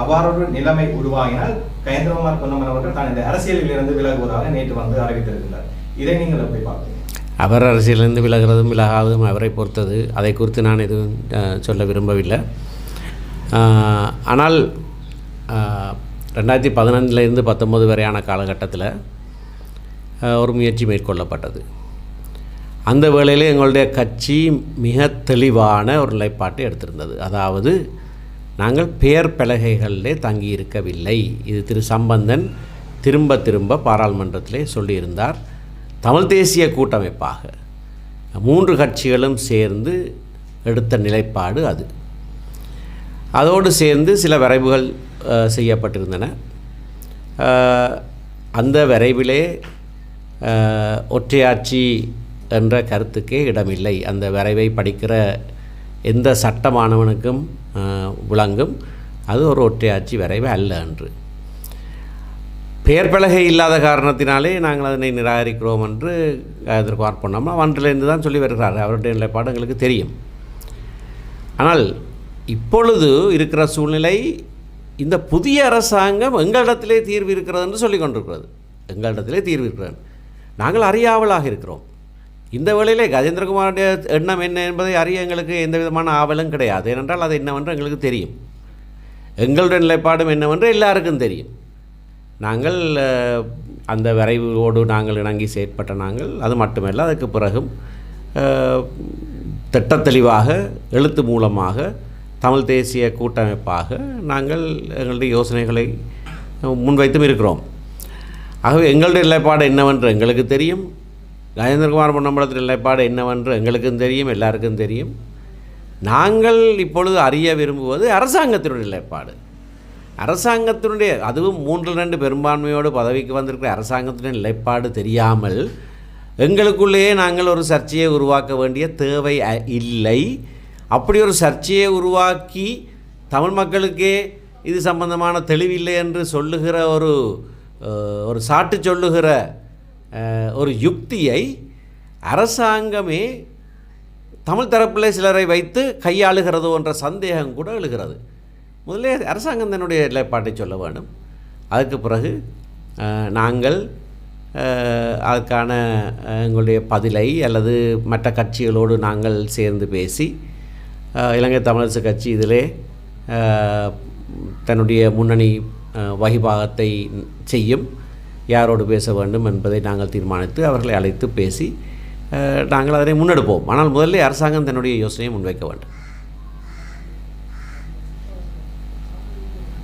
அவ்வாறு நிலைமை உருவாகினால் கயந்திரகுமார் பொன்னமன் அவர்கள் தான் இந்த அரசியலில் இருந்து விலகுவதாக நேற்று வந்து அறிவித்திருக்கிறார் இதை நீங்கள் எப்படி பார்க்குறீங்க? அவர் அரசியலிருந்து விலகிறதும் விலகாததும் அவரை பொறுத்தது. அதை குறித்து நான் எதுவும் சொல்ல விரும்பவில்லை. ஆனால் ரெண்டாயிரத்தி பதினஞ்சிலேருந்து பத்தொம்பது வரையான காலகட்டத்தில் ஒரு முயற்சி மேற்கொள்ளப்பட்டது. அந்த வேளையில் எங்களுடைய கட்சி மிக தெளிவான ஒரு நிலைப்பாட்டை எடுத்திருந்தது. அதாவது நாங்கள் பெயர் பலகைகளிலே தங்கி இருக்கவில்லை இது திரு சம்பந்தன் திரும்ப திரும்ப பாராளுமன்றத்திலே சொல்லியிருந்தார். தமிழ் தேசிய கூட்டமைப்பாக. மூன்று கட்சிகளும் சேர்ந்து எடுத்த நிலைப்பாடு அது. அதோடு சேர்ந்து சில வரைவுகள் செய்யப்பட்டிருந்தன. அந்த வரைவிலே ஒற்றையாட்சி என்ற கருத்துக்கே இடமில்லை. அந்த வரைவை படிக்கிற எந்த சட்டமானவனுக்கும் விளங்கும். அது ஒரு ஒற்றையாட்சி வரைவு அல்ல என்று பெயர் பலகை இல்லாத காரணத்தினாலே நாங்கள் அதனை நிராகரிக்கிறோம் என்று அதற்கு பண்ணோம்னா ஒன்றிலிருந்து தான் சொல்லி வருகிறார். அவருடைய நிலைப்பாடு எங்களுக்கு தெரியும். ஆனால் இப்பொழுது இருக்கிற சூழ்நிலை இந்த புதிய அரசாங்கம் எங்களிடத்திலே தீர்வு இருக்கிறது என்று சொல்லி கொண்டிருக்கிறது. எங்களிடத்திலே தீர்வு இருக்கிறது. நாங்கள் அறியாவலாக இருக்கிறோம். இந்த வேளையிலே கஜேந்திரகுமாருடைய எண்ணம் என்ன என்பதை அறிய எங்களுக்கு எந்த விதமான ஆவலும் கிடையாது. ஏனென்றால் அது என்னவென்று எங்களுக்கு தெரியும். எங்களுடைய நிலைப்பாடும் என்னவென்று எல்லாருக்கும் தெரியும். நாங்கள் அந்த வரைவோடு நாங்கள் இணங்கி செயற்பட்ட நாங்கள் அது மட்டுமல்ல அதுக்கு பிறகும் திட்டத்தெளிவாக எழுத்து மூலமாக தமிழ் தேசிய கூட்டமைப்பாக நாங்கள் எங்களுடைய யோசனைகளை முன்வைத்தும் இருக்கிறோம். ஆகவே எங்களுடைய நிலைப்பாடு என்னவென்று எங்களுக்கு தெரியும். கஜேந்திரகுமார் பொன்னம்பலத்தின் நிலைப்பாடு என்னவென்று எங்களுக்கும் தெரியும் எல்லாருக்கும் தெரியும். நாங்கள் இப்பொழுது அறிய விரும்புவது அரசாங்கத்தினுடைய நிலைப்பாடு. அரசாங்கத்தினுடைய அதுவும் மூன்று ரெண்டு பெரும்பான்மையோடு பதவிக்கு வந்திருக்கிற அரசாங்கத்தினுடைய நிலைப்பாடு தெரியாமல் எங்களுக்குள்ளேயே நாங்கள் ஒரு சர்ச்சையை உருவாக்க வேண்டிய தேவை இல்லை. அப்படி ஒரு சர்ச்சையை உருவாக்கி தமிழ் மக்களுக்கே இது சம்பந்தமான தெளிவில்லை என்று சொல்லுகிற ஒரு ஒரு சாட்டு சொல்லுகிற ஒரு யுக்தியை அரசாங்கமே தமிழ் தரப்பில் சிலரை வைத்து கையாளுகிறதோ என்ற சந்தேகம் கூட எழுகிறது. முதலே அரசாங்கம் தன்னுடைய நிலைப்பாட்டை சொல்ல வேண்டும். அதுக்கு பிறகு நாங்கள் அதுக்கான அதற்கான எங்களுடைய பதிலை அல்லது மற்ற கட்சிகளோடு நாங்கள் சேர்ந்து பேசி இலங்கை தமிழரசு கட்சி இதிலே தன்னுடைய முன்னணி வகிபாகத்தை செய்யும். யாரோடு பேச வேண்டும் என்பதை நாங்கள் தீர்மானித்து அவர்களை அழைத்து பேசி நாங்கள் அதனை முன்னெடுப்போம். ஆனால் முதல்ல அரசாங்கம் தன்னுடைய யோசனையை முன்வைக்க வேண்டும்.